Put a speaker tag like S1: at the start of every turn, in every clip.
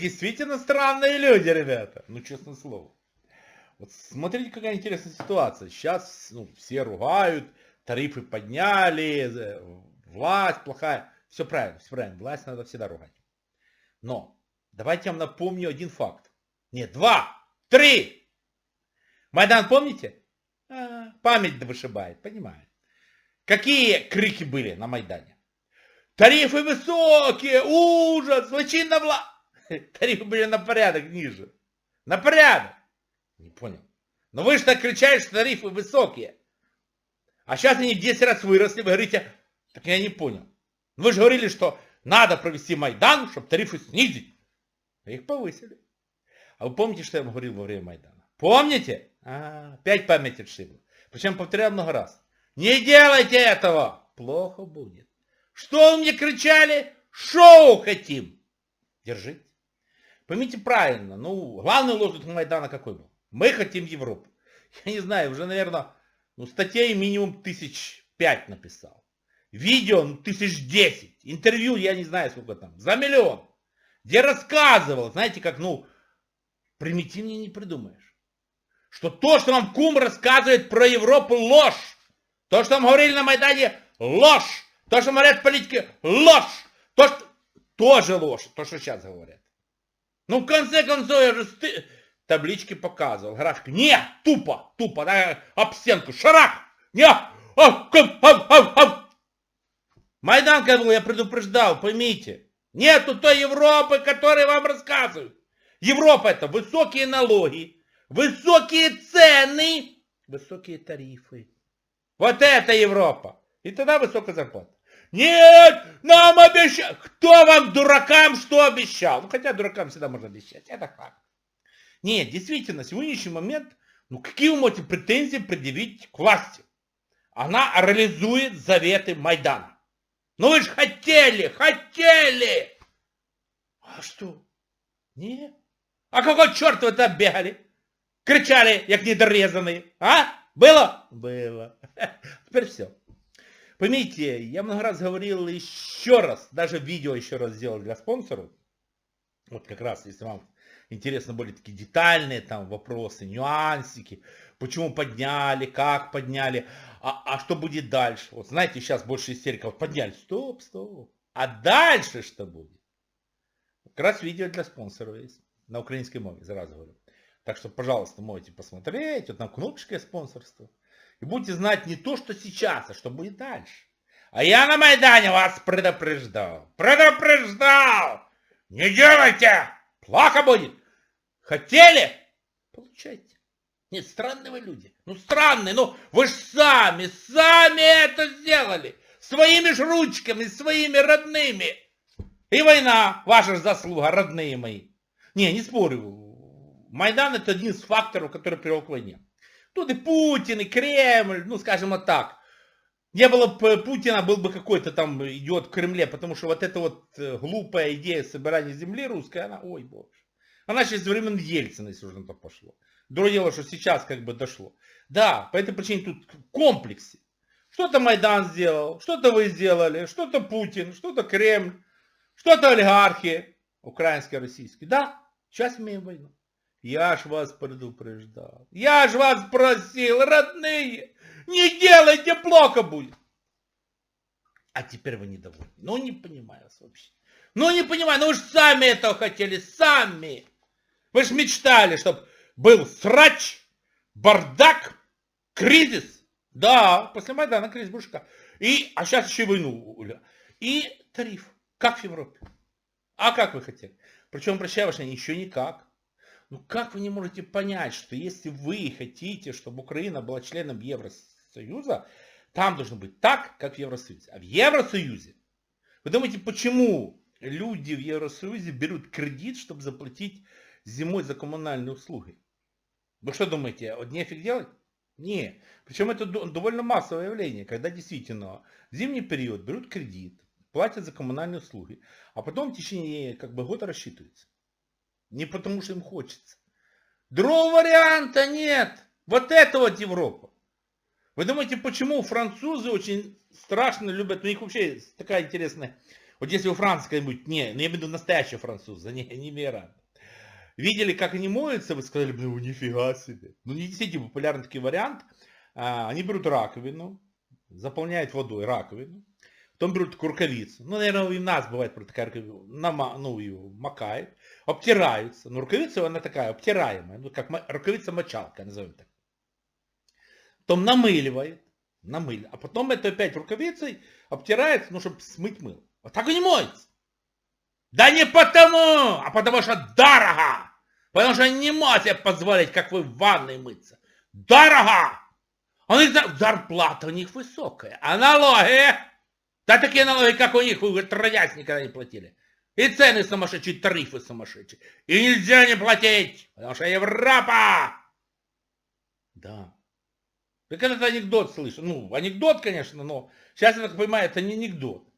S1: Действительно странные люди, ребята. Ну, честное слово. Вот смотрите, какая интересная ситуация. Сейчас ну, все ругают, тарифы подняли, э, власть плохая. Все правильно, все правильно. Власть надо всегда ругать. Но давайте я вам напомню один факт. Нет, два, три. Майдан помните? А, память вышибает, понимаю. Какие крики были на Майдане? Тарифы высокие, ужас, злочинно вла... Тарифы были на порядок ниже. На порядок. Не понял. Но вы же так кричали, что тарифы высокие. А сейчас они в 10 раз выросли, вы говорите, так я не понял. Вы же говорили, что надо провести Майдан, чтобы тарифы снизить. А их повысили. А вы помните, что я вам говорил во время Майдана? Помните? А, опять память отшибла. Причем повторял много раз. Не делайте этого! Плохо будет. Что вы мне кричали? Шоу хотим! Держите. Поймите правильно, ну, главный лозунг Майдана какой был? Мы хотим Европу. Я не знаю, уже, наверное, ну, статей минимум тысяч пять написал. Видео ну, тысяч десять. Интервью, я не знаю, сколько там. За миллион. Где рассказывал, знаете, как, ну, примитивнее не придумаешь. Что то, что нам Кум рассказывает про Европу, ложь. То, что нам говорили на Майдане, ложь. То, что говорят политики, ложь. То, что... Тоже ложь. То, что сейчас говорят. Ну, в конце концов, я же сты... таблички показывал. График. Не, тупо, тупо. Да, об стенку. Шарах. Не. А, а, а, а. Майдан, как был, я предупреждал, поймите. Нету той Европы, которую вам рассказывают. Европа это высокие налоги, высокие цены, высокие тарифы. Вот это Европа. И тогда высокая зарплата. Нет, нам обещали. Кто вам, дуракам, что обещал? Ну, хотя дуракам всегда можно обещать. Это факт. Нет, действительно, сегодняшний момент, ну, какие вы можете претензии предъявить к власти? Она реализует заветы Майдана. Ну вы же хотели, хотели! А что? Нет. А какой черт вы там бегали? Кричали, як недорезанные. А? Было? Было. Теперь все. Поймите, я много раз говорил еще раз, даже видео еще раз сделал для спонсоров. Вот как раз, если вам интересно были такие детальные там вопросы, нюансики, почему подняли, как подняли, а, а что будет дальше. Вот знаете, сейчас больше истериков подняли. Стоп, стоп. А дальше что будет? Как раз видео для спонсоров есть. На украинской мове, сразу говорю. Так что, пожалуйста, можете посмотреть. Вот там кнопочка спонсорства. И будете знать не то, что сейчас, а что будет дальше. А я на Майдане вас предупреждал. Предупреждал! Не делайте! Плохо будет! Хотели? Получайте. Нет, странные вы люди. Ну, странные. Ну, вы же сами, сами это сделали. Своими ж ручками, своими родными. И война, ваша же заслуга, родные мои. Не, не спорю. Майдан это один из факторов, который привел к войне. Тут и Путин, и Кремль, ну, скажем вот так. Не было бы Путина, был бы какой-то там идиот в Кремле, потому что вот эта вот э, глупая идея собирания земли русской, она, ой боже. Она сейчас времен Ельцина, если уже на то пошло. Другое дело, что сейчас как бы дошло. Да, по этой причине тут комплексе. Что-то Майдан сделал, что-то вы сделали, что-то Путин, что-то Кремль, что-то олигархи, украинские, российские. Да, сейчас имеем войну. Я ж вас предупреждал. Я ж вас просил, родные, не делайте, плохо будет. А теперь вы недовольны. Ну, не понимаю вас вообще. Ну, не понимаю, ну же сами этого хотели, сами. Вы же мечтали, чтобы был срач, бардак, кризис. Да, после Майдана кризис Бушка. И, а сейчас еще и войну. И тариф. Как в Европе. А как вы хотели? Причем, прощай ваше, еще никак. Ну как вы не можете понять, что если вы хотите, чтобы Украина была членом Евросоюза, там должно быть так, как в Евросоюзе. А в Евросоюзе, вы думаете, почему люди в Евросоюзе берут кредит, чтобы заплатить зимой за коммунальные услуги? Вы что думаете, вот нефиг делать? Не. Причем это довольно массовое явление, когда действительно в зимний период берут кредит, платят за коммунальные услуги, а потом в течение как бы года рассчитываются. Не потому что им хочется. Другого варианта нет. Вот это вот Европа. Вы думаете, почему французы очень страшно любят, у них вообще такая интересная Вот если у Франции какой-нибудь, не, ну я имею в виду настоящий француз, не, не мигрант. Видели, как они моются, вы сказали, ну нифига себе. Ну не действительно популярный такой вариант. А, они берут раковину, заполняют водой раковину, потом берут рукавицу. Ну, наверное, и у нас бывает такая рукавица. Нама, ну, ее макают, обтираются. Ну, рукавица, она такая, обтираемая. Ну, как рукавица-мочалка, назовем так. Потом намыливает, намыливает. А потом это опять рукавицей обтирается, ну, чтобы смыть мыло. Вот так и не моется. Да не потому, а потому что дорого. Потому что не может себе позволить, как вы в ванной мыться. Дорого! Они, зарплата у них высокая. А налоги? Да такие налоги, как у них, вы отродясь никогда не платили. И цены сумасшедшие, тарифы сумасшедшие. И нельзя не платить, потому что Европа! Да. Так этот анекдот слышу. Ну, анекдот, конечно, но сейчас я так понимаю, это не анекдот.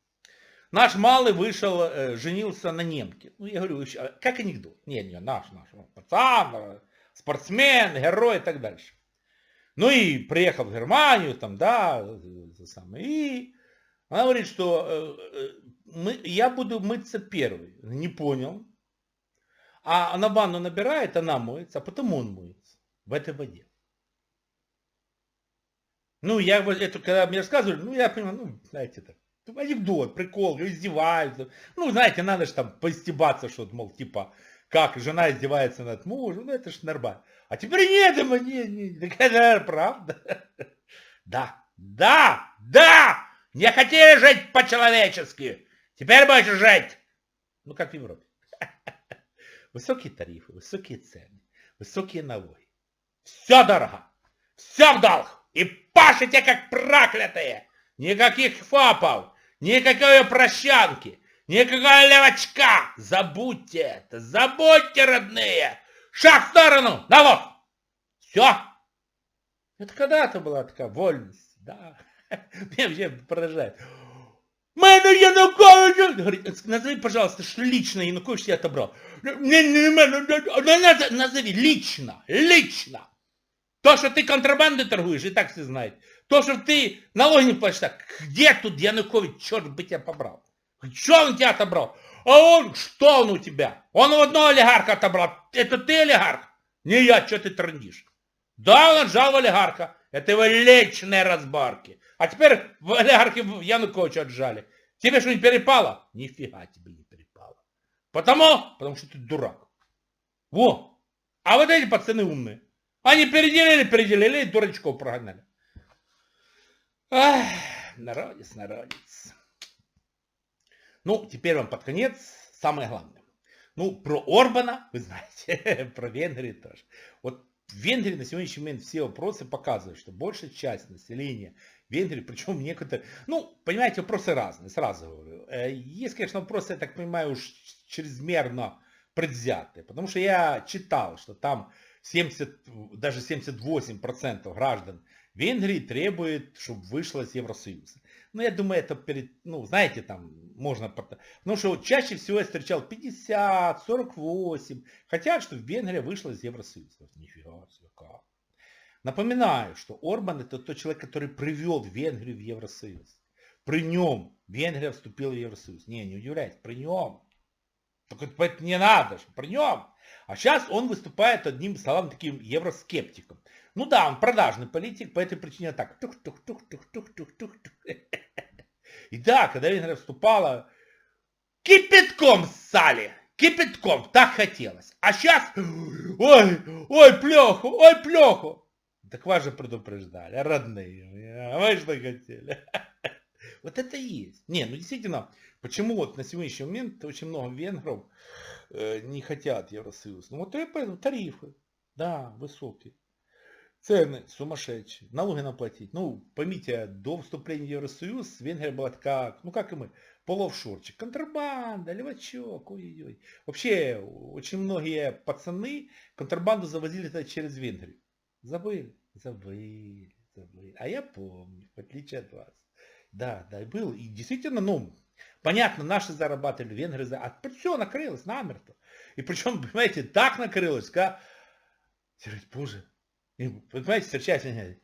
S1: Наш малый вышел, э, женился на немке. Ну, я говорю, как анекдот? Не, не, наш, наш. Пацан, спортсмен, герой и так дальше. Ну и приехал в Германию, там, да, самое, и она говорит, что э, мы, я буду мыться первый. Не понял. А она ванну набирает, она моется, а потом он моется в этой воде. Ну, я это, когда мне рассказывали, ну, я понимаю, ну, знаете, так, анекдот, прикол, издеваются. Ну, знаете, надо же там постебаться, что мол, типа, как жена издевается над мужем, ну, это ж нормально. А теперь нет, дома, не, не, такая правда. Да, да, да, не хотели жить по-человечески, теперь будешь жить. Ну, как в Европе. Высокие тарифы, высокие цены, высокие налоги. Все дорого, все в долг. И пашете, как проклятые. Никаких фапов, никакой прощанки, никакого левочка. Забудьте это, забудьте, родные. Шаг в сторону, налог. Все. Это когда-то была такая вольность, да. Вообще поражает. Мэна Януковича! Говорит, назови, пожалуйста, что лично Янукович тебя отобрал. Не, назови, лично, лично. То, что ты контрабандой торгуешь, и так все знают. То, что ты налоги не платишь, так где тут Янукович, черт бы тебя побрал? Что он тебя отобрал? А он, что он у тебя? Он у одного олигарха отобрал. Это ты олигарх? Не я, что ты трындишь? Да, он отжал олигарха. Это его личные разборки. А теперь в олигархе Януковича отжали. Тебе что не перепало? Нифига тебе не перепало. Потому? Потому что ты дурак. Во. А вот эти пацаны умные. Они переделили, переделили и дурачков прогнали. Ах, народец, народец. Ну, теперь вам под конец самое главное. Ну, про Орбана, вы знаете, про Венгрию тоже. Вот в Венгрии на сегодняшний момент все вопросы показывают, что большая часть населения Венгрии, причем некоторые, ну, понимаете, вопросы разные, сразу говорю. Э, есть, конечно, вопросы, я так понимаю, уж чрезмерно предвзятые, потому что я читал, что там 70, даже 78% граждан Венгрии требует, чтобы вышла из Евросоюза. Ну, я думаю, это перед, ну, знаете, там можно... Потому что чаще всего я встречал 50, 48. Хотят, чтобы Венгрия вышла из Евросоюза. Нифига себе, как. Напоминаю, что Орбан это тот человек, который привел Венгрию в Евросоюз. При нем Венгрия вступила в Евросоюз. Не, не удивляйтесь, при нем. Только не надо, при нем. А сейчас он выступает одним словом таким евроскептиком. Ну да, он продажный политик, по этой причине так. Тух-тух-тух-тух-тух-тух-тух. И да, когда Венгрия вступала, кипятком ссали. Кипятком, так хотелось. А сейчас, ой, ой, плеху, ой, плеху. Так вас же предупреждали, родные, а вы что хотели? Вот это и есть. Не, ну действительно, почему вот на сегодняшний момент очень много венгров э, не хотят Евросоюз? Ну вот это тарифы, да, высокие. Цены сумасшедшие, налоги наплатить. Ну, поймите, до вступления в Евросоюз Венгрия была такая, ну как и мы, полуофшорчик, контрабанда, левачок, ой-ой-ой. Вообще, очень многие пацаны контрабанду завозили через Венгрию. Забыли, забыли, забыли. А я помню, в отличие от вас. Да, да, был. И действительно, ну, понятно, наши зарабатывали, венгры, за... а все накрылось намертво. И причем, понимаете, так накрылось, как, боже, и, понимаете, встречать меня.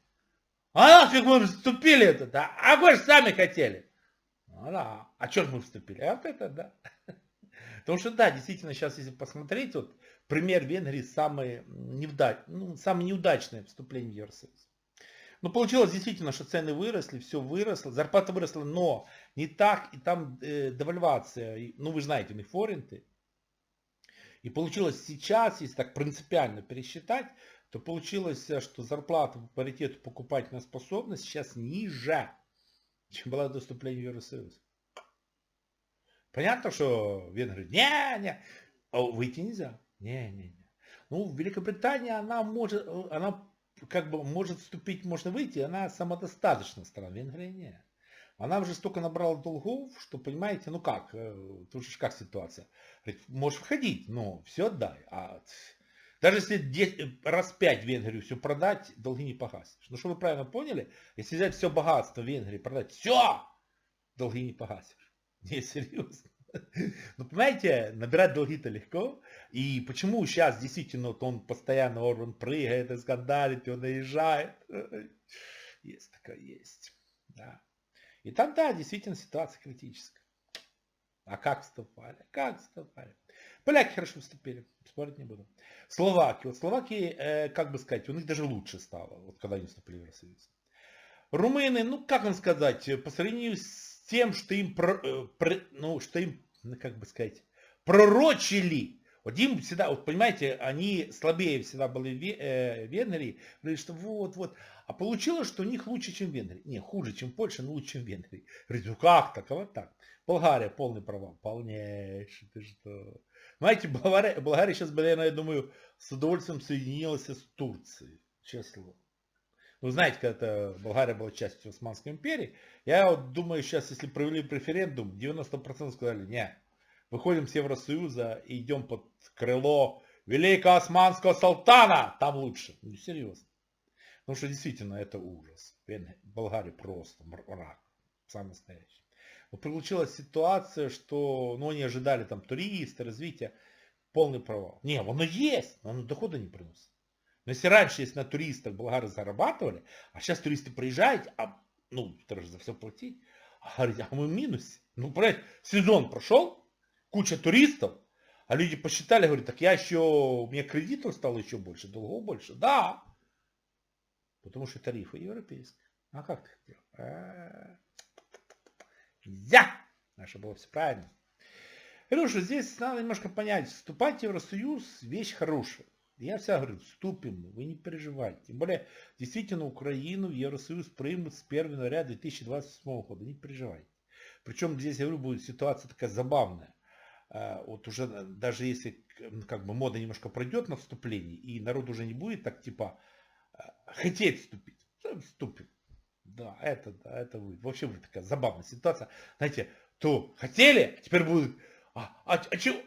S1: А нафиг мы вступили это, да? А вы же сами хотели. Ну да. А что мы вступили? А вот это да. Потому что да, действительно, сейчас если посмотреть, вот пример Венгрии самый, неудач, ну, самое неудачное вступление в Евросоюз. Ну, получилось действительно, что цены выросли, все выросло, зарплата выросла, но не так, и там э, девальвация, ну, вы знаете, у них форинты. И получилось сейчас, если так принципиально пересчитать, то получилось, э, что зарплата по паритету покупательная способность сейчас ниже, чем была до вступления в Евросоюз. Понятно, что Венгрия не, не, а выйти нельзя. Не, не, не. Ну, Великобритания, она может, она как бы может вступить, можно выйти, она самодостаточная страна, Венгрия не. Она уже столько набрала долгов, что, понимаете, ну как, тут же как ситуация. Говорит, можешь входить, но все отдай. А даже если 10, раз 5 Венгрию все продать, долги не погасишь. Ну что вы правильно поняли? Если взять все богатство Венгрии, продать все, долги не погасишь. Не, серьезно. Ну, понимаете, набирать долги-то легко. И почему сейчас действительно вот он постоянно, он прыгает и скандалит, и он наезжает. Есть такое, есть. Да. И там, да, действительно ситуация критическая. А как вступали? Как вступали? Поляки хорошо вступили, спорить не буду. Словаки. Вот Словакии, э, как бы сказать, у них даже лучше стало, вот когда они вступили в Евросоюз. Румыны, ну как вам сказать, по сравнению с тем, что им, про, э, про, ну, что им, ну, как бы сказать, пророчили. Вот им всегда, вот понимаете, они слабее всегда были в э, Венгрии, говорили, что вот, вот. А получилось, что у них лучше, чем в Венгрии. Не, хуже, чем Польша, но лучше, чем в Венгрии. Говорит, ну как так, а вот так. Болгария полный провал, полнейший, ты что. Знаете, Болгария, Болгария сейчас, наверное, я думаю, с удовольствием соединилась с Турцией, честно. Вы знаете, когда Болгария была частью Османской империи, я вот думаю, сейчас, если провели референдум, 90% сказали, не, выходим с Евросоюза и идем под крыло великого османского султана, там лучше. Ну, серьезно. Потому что действительно это ужас. Болгария просто мрак, самый настоящий. Но получилась ситуация, что ну, они ожидали там туристы, развития, полный провал. Не, оно есть, но оно дохода не приносит. Но если раньше, если на туристах болгары зарабатывали, а сейчас туристы приезжают, а ну, треба же за все платить, а говорят, а мы в минусе. Ну, понимаете, сезон прошел, куча туристов, а люди посчитали, говорят, так я еще, у меня кредитов стало еще больше, долгов больше. Да, потому что тарифы европейские. А как ты хотел? Было все правильно. Что здесь надо немножко понять, вступать в Евросоюз вещь хорошая. Я всегда говорю, вступим, вы не переживайте. Тем более, действительно, Украину в Евросоюз примут с 1 января 2028 года. Не переживайте. Причем здесь, я говорю, будет ситуация такая забавная. А, вот уже даже если как бы мода немножко пройдет на вступление, и народ уже не будет так типа а, хотеть вступить, вступим. Да, это, да, это будет. Вообще будет такая забавная ситуация. Знаете, то хотели, теперь будет, а, а, а чего?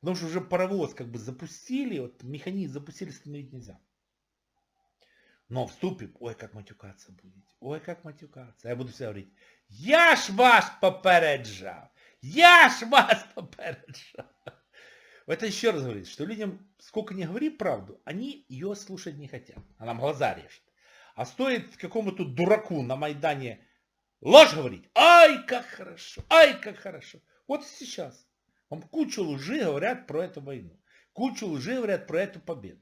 S1: Потому что уже паровоз как бы запустили, вот механизм запустили, остановить нельзя. Но вступим, ой, как матюкаться будете, ой, как матюкаться. Я буду всегда говорить, я ж вас попереджав, я ж вас попереджав. Это еще раз говорит, что людям, сколько не говори правду, они ее слушать не хотят. А нам глаза режет. А стоит какому-то дураку на Майдане ложь говорить, ай, как хорошо, ай, как хорошо. Вот сейчас. Вам кучу лжи говорят про эту войну. Кучу лжи говорят про эту победу.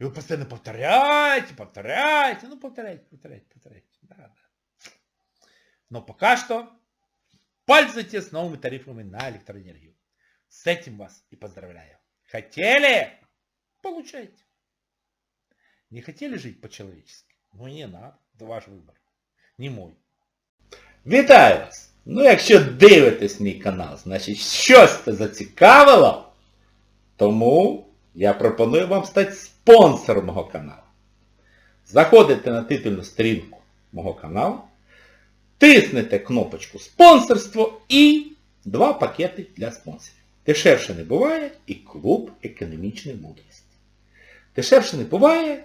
S1: И вы постоянно повторяете, повторяете, ну повторяйте, повторяйте, повторяйте. Да, да. Но пока что пользуйтесь новыми тарифами на электроэнергию. С этим вас и поздравляю. Хотели? Получайте. Не хотели жить по-человечески? Не надо. Это ваш вибор. Не мой. Вітаю вас! Ну, якщо дивитесь мій канал, значить щось це зацікавило. Тому я пропоную вам стати спонсором мого каналу. Заходите на титульну сторінку мого каналу, тиснете кнопочку спонсорство і два пакети для спонсорів. Дешевше не буває і клуб економічної мудрості. Дешевше не буває,